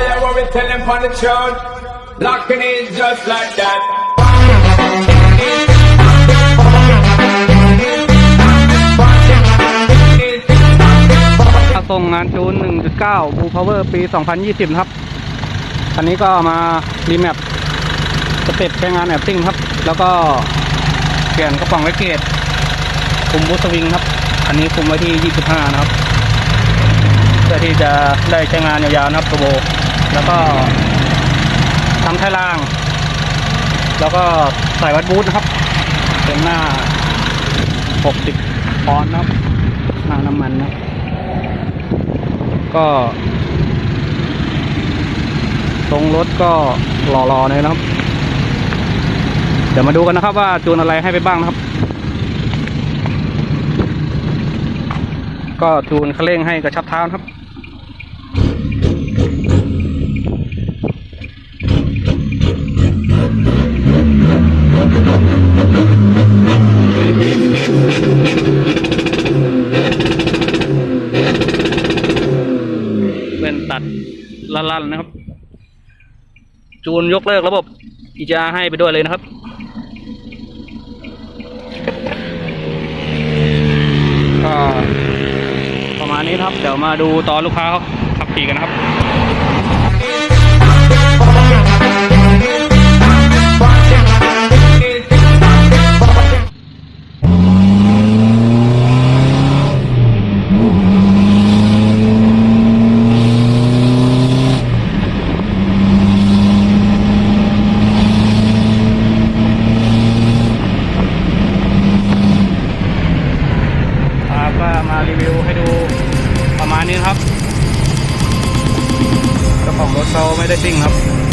yeah, what we tell them on the tune. Locking in just like that. ส่งงานจูน 1.9 Blue Power ปี 2020 ครับคันนี้ก็มารีแมปสเต็ปใช้งานแอบซิ่งครับ แล้วก็เปลี่ยนกระป๋องไวเกตคุมบูสวิงครับ อันนี้คุมไว้ที่ 25 นะครับ พื่อที่จะได้ใช้งานยาวๆนะครับตัวโบแล้วก็ทำท้ายล่าง แล้วก็ใส่วัดบูทนะครับ เป็นหน้า 60ปอนด์นะครับหน้าน้ำมันนะก็ตรงรถก็หล่อๆเลยนะครับ เดี๋ยวมาดูกันนะครับว่าจูนอะไรให้ไปบ้างนะครับ ก็จูนคันเร่งให้กระชับเท้าครับ เป็นตัดลั่นๆนะครับ จูนยกเลิกระบบอีจาให้ไปด้วยเลยนะครับ ก็ประมาณ นี้นะครับ เดี๋ยวมาดูตอนลูกค้าเขาขับขี่กันนะครับครับ ไม่ได้ติ้งครับ